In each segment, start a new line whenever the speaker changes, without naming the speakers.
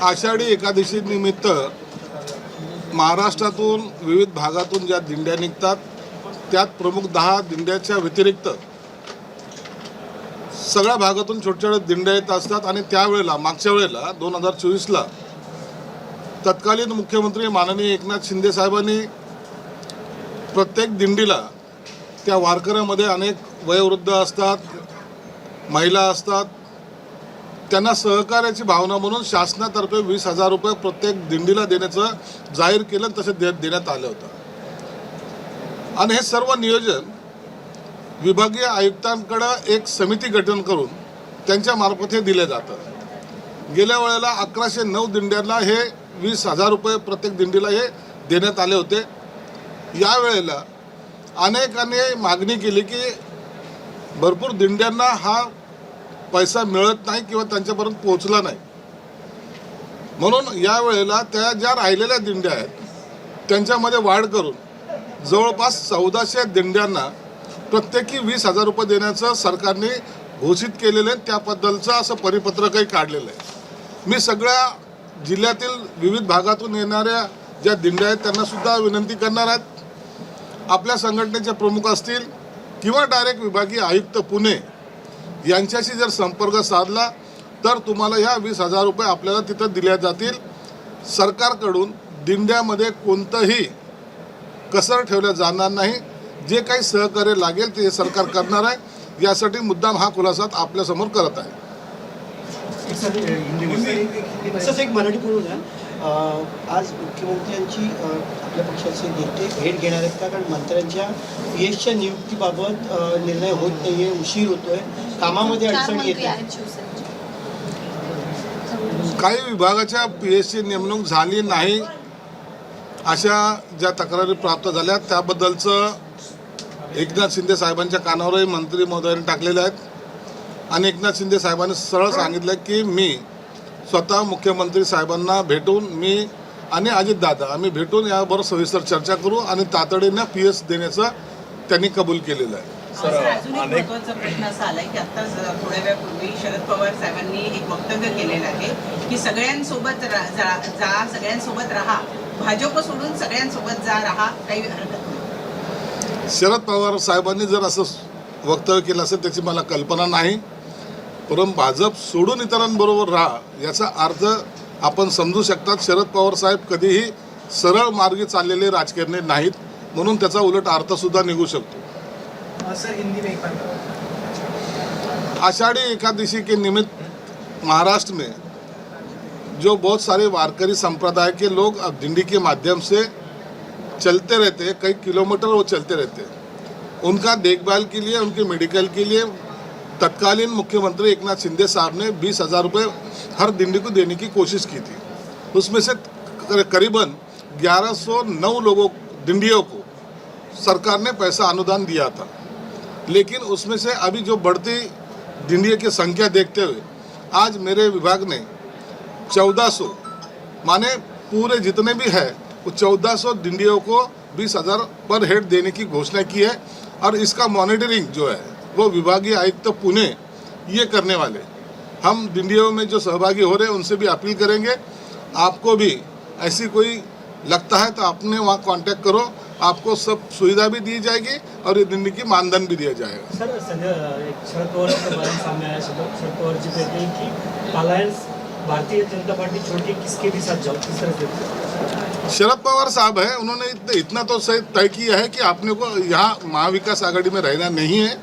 आषाढी एकादशी निमित्त महाराष्ट्रातून विविध भागातून ज्या दिंड्या निघतात त्यात प्रमुख दहा दिंड्याच्या व्यतिरिक्त सगळ्या भागातून छोट्या छोट्या दिंड्या येत असतात आणि त्यावेळेला मागच्या वेळेला दोन हजार चोवीसला तत्कालीन मुख्यमंत्री माननीय एकनाथ शिंदे साहेबांनी प्रत्येक दिंडीला त्या वारकऱ्यामध्ये अनेक वयोवृद्ध असतात महिला असतात त्यांना सहकार्याची भावना म्हणून शासनातर्फे वीस हजार रुपये प्रत्येक दिंडीला देण्याचं जाहीर केलं तसे दे देण्यात आलं होतं. आणि हे सर्व नियोजन विभागीय आयुक्तांकडं एक समिती गठन करून त्यांच्या मार्फत हे दिलं जातं. गेल्या वेळेला अकराशे नऊ दिंड्यांना हे वीस हजार रुपये प्रत्येक दिंडीला हे देण्यात आले होते. यावेळेला अनेकांनी मागणी केली की भरपूर दिंड्यांना हा पैसा मिळत नाही किंवा त्यांच्यापर्यंत पोहोचला नाही. म्हणून या वेळेला त्या ज्या राहिलेल्या दिंड्या आहेत त्यांच्यामध्ये वाढ करून जवळपास चौदाशे दिंड्यांना प्रत्येकी वीस हजार रुपये देण्याचं सरकारने घोषित केलेलं आहे. त्याबद्दलचं असं परिपत्रकही काढलेलं आहे. मी सगळ्या जिल्ह्यातील विविध भागातून येणाऱ्या ज्या दिंड्या आहेत त्यांना सुद्धा विनंती करणार आहेत. आपल्या संघटनेचे प्रमुख असतील किंवा डायरेक्ट विभागीय आयुक्त पुणे यांच्याशी जर संपर्क साधला तर तुम्हाला ह्या वीस हजार रुपये आपल्याला तिथं दिल्या जातील सरकारकडून दिंड्यामध्ये कोणतंही कसर ठेवलं जाणार नाही जे काही सहकार्य लागेल ते सरकार करणार आहे यासाठी मुद्दाम हा खुलासा आपल्यासमोर करत आहे
आज मुख्यमंत्र्यांची आपल्या पक्षाचे नेते भेट घेणार आहेत का? कारण मंत्र्यांच्या पी एसच्या नियुक्तीबाबत निर्णय होत नाहीये उशीर होतोय. कामामध्ये अडचण येते.
काही विभागाच्या पी एस सी नेमणूक झाली नाही अशा ज्या तक्रारी प्राप्त झाल्या त्याबद्दलचं एकनाथ शिंदे साहेबांच्या कानावरही मंत्री महोदयांनी टाकलेले आहेत. आणि एकनाथ शिंदे साहेबांनी सरळ सांगितलं की मी स्वतः मुख्यमंत्री साहेबांना भेटून मी आणि अजितदादा आम्ही भेटून यावर सविस्तर चर्चा करू आणि तातडीनं पी एस देण्याचं त्यांनी कबूल केलेलं आहे.
महत्त्वाचा प्रश्न असा आलाय की आता थोड्या वेळापूर्वी शरद पवार साहेबांनी एक वक्तव्य केलेलं आहे की सगळ्यांसोबत जा- सगळ्यांसोबत राहा. भाजप सोडून सगळ्यांसोबत जा राहा काही हरकत नाही.
शरद पवार साहेबांनी जर असं वक्तव्य केलं असेल त्याची मला कल्पना नाही. परंतु भाजप सोडून इतरांबरोबर राहा याचा अर्थ आपण समजू शकतात शरद पवार साहेब कधीही सरळ मार्गी चाललेले राजकारणी नाहीत म्हणून त्याचा उलट अर्थसुद्धा निघू शकतो. आषाढ़ी एकादशी के निमित्त महाराष्ट्र में जो बहुत सारे वारकरी संप्रदाय के लोग अब दिंडी के माध्यम से चलते रहते हैं कई किलोमीटर वो चलते रहते हैं। उनका देखभाल के लिए उनके मेडिकल के लिए तत्कालीन मुख्यमंत्री एकनाथ शिंदे साहब ने बीस हज़ार रुपये हर दिंडी को देने की कोशिश की थी। उसमें से कर- करीबन 1109 लोगों दिंडियों को सरकार ने पैसा अनुदान दिया था। लेकिन उसमें से अभी जो बढ़ती दिंडियों की संख्या देखते हुए, आज मेरे विभाग ने 1400 माने पूरे जितने भी है, वो 1400 दिंडियों को बीस हज़ार पर हेड देने की घोषणा की है। और इसका मॉनिटरिंग जो है वो विभागीय आयुक्त पुणे ये करने वाले। हम दिंडियों में जो सहभागी हो रहे हैं उनसे भी अपील करेंगे। आपको भी ऐसी कोई लगता है तो आपने वहाँ कांटेक्ट करो। आपको सब सुविधा भी दी जाएगी और ये दिंडी की मानधन भी दिया जाएगा।
सर शरद पवार बयान सामने आया शरद शरद पवार जी कहते हैं कि अलायंस भारतीय जनता पार्टी छोड़ किसके भी साथ जाओ किस तरह से?
शरद पवार साहब है उन्होंने इतना तो सही तय किया है कि आपने को यहाँ महाविकास आघाड़ी में रहना नहीं है।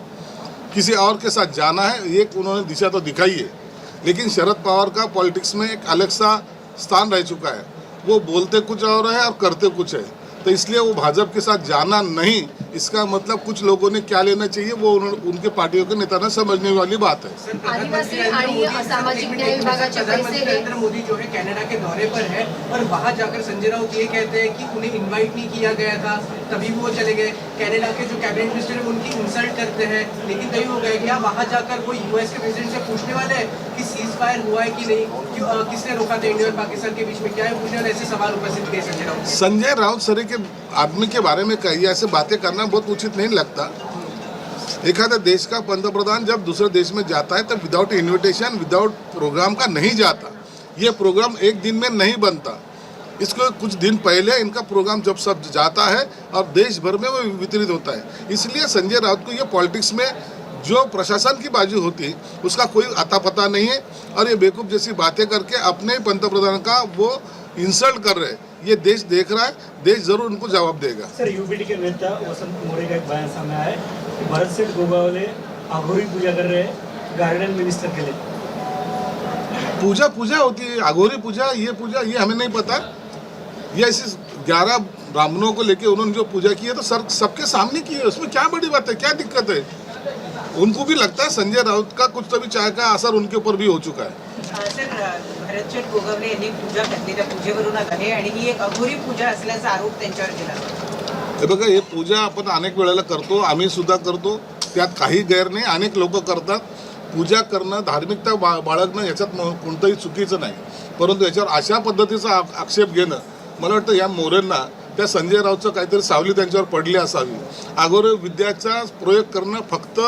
किसी और के साथ जाना है, ये उन्होंने दिशा तो दिखाई है। लेकिन शरद पवार का पॉलिटिक्स में एक अलग सा स्थान रह चुका है। वो बोलते कुछ और है और करते कुछ है। तो इसलिए वो भाजपा के साथ जाना नहीं इसका मतलब कुछ लोगों ने क्या लेना चाहिए वो उन्होंने उनके पार्टियों के नेता ने समझने वाली बात है।
आदिवासी आणि सामाजिक न्याय विभागाचे पैसे
प्रधानमंत्री नरेंद्र मोदी जो है कनाडा के दौरे पर है और वहाँ जाकर संजय राउत ये कहते हैं कि उन्हें इनवाइट नहीं किया गया था तभी भी वो चले गए। कनाडा के जो कैबिनेट मिनिस्टर है उनकी इंसल्ट करते हैं लेकिन तभी वो गए क्या वहाँ जाकर कोई यूएस के प्रेसिडेंट से पूछने वाले हैं कि सीज फायर हुआ है कि नहीं किसने रोका था इंडिया और पाकिस्तान के बीच में क्या है पूछने वाले? ऐसे सवाल उपस्थित किए संजय राउत।
संजय राउत सरी के आदमी के बारे में कही, ऐसे बातें करना बहुत उचित नहीं लगता। एखाद्या देश का पंतप्रधान जब दूसरे देश में जाता है तो विदाउट इन्विटेशन विदाउट प्रोग्राम का नहीं जाता। ये प्रोग्राम एक दिन में नहीं बनता। इसको कुछ दिन पहले इनका प्रोग्राम जब सब जाता है, और देश भर में वो वितरित होता है। इसलिए संजय राउत को ये पॉलिटिक्स में जो प्रशासन की बाजू होती है उसका कोई अता पता नहीं है, और ये बेवकूफ़ जैसी बातें करके अपने पंतप्रधान का वो इंसल्ट कर रहे हैं। ये देश देख रहा है देश ज़रूर उनको जवाब देगा।
सर यूपीटी के नेता वसंत मोरे का एक बयान सामने आया है भरत सेठ गोगावले आघोरी पूजा कर रहे हैं गार्डन मिनिस्टर के लिए।
पूजा पूजा होती है अघोरी पूजा ये पूजा ये हमें नहीं पता। ये ऐसे ग्यारह ब्राह्मणों को लेके उन्होंने जो पूजा की है तो सर सबके सामने की है उसमें क्या बड़ी बात है क्या दिक्कत है? उनको भी लगता है संजय राउत का कुछ तभी चाय का असर उनके ऊपर भी हो चुका है।
सर अ, भरतशेठ गोगवले यांनी पूजा घातली त्या पूजेवरून आहे आणि ही एक अघोरी पूजा असल्याचा आरोप त्यांच्यावर केला. जातो.
हे बघा हे पूजा आपण अनेक वेळेला करतो आम्ही सुद्धा करतो. त्यात काही गैर नाही अनेक लोक करतात. पूजा करणं धार्मिकता बा बाळगणं याच्यात कोणतंही चुकीचं नाही. परंतु याच्यावर अशा पद्धतीचा आक्षेप घेणं मला वाटतं या मोरेंना त्या संजय राऊतचं काहीतरी सावली त्यांच्यावर पडली असावी. अगोदर विद्याचा प्रयोग करणं फक्त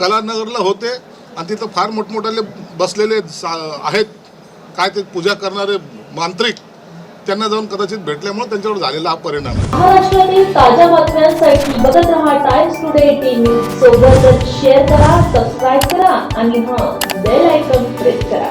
कलानगरला होते आणि तिथं फार मोठमोठाले बसलेले आहेत. काय ते पूजा करणारे मांत्रिक त्यांना जाऊन कदाचित भेटल्यामुळे त्यांच्यावर झालेला हा परिणाम.
महाराष्ट्रातील ताज्या बातम्यांसाठी बघत राहा टाइम्स टुडे टीव्ही सोबतच शेअर करा सबस्क्राईब करा आणि हा बेल आयकॉन प्रेस करा.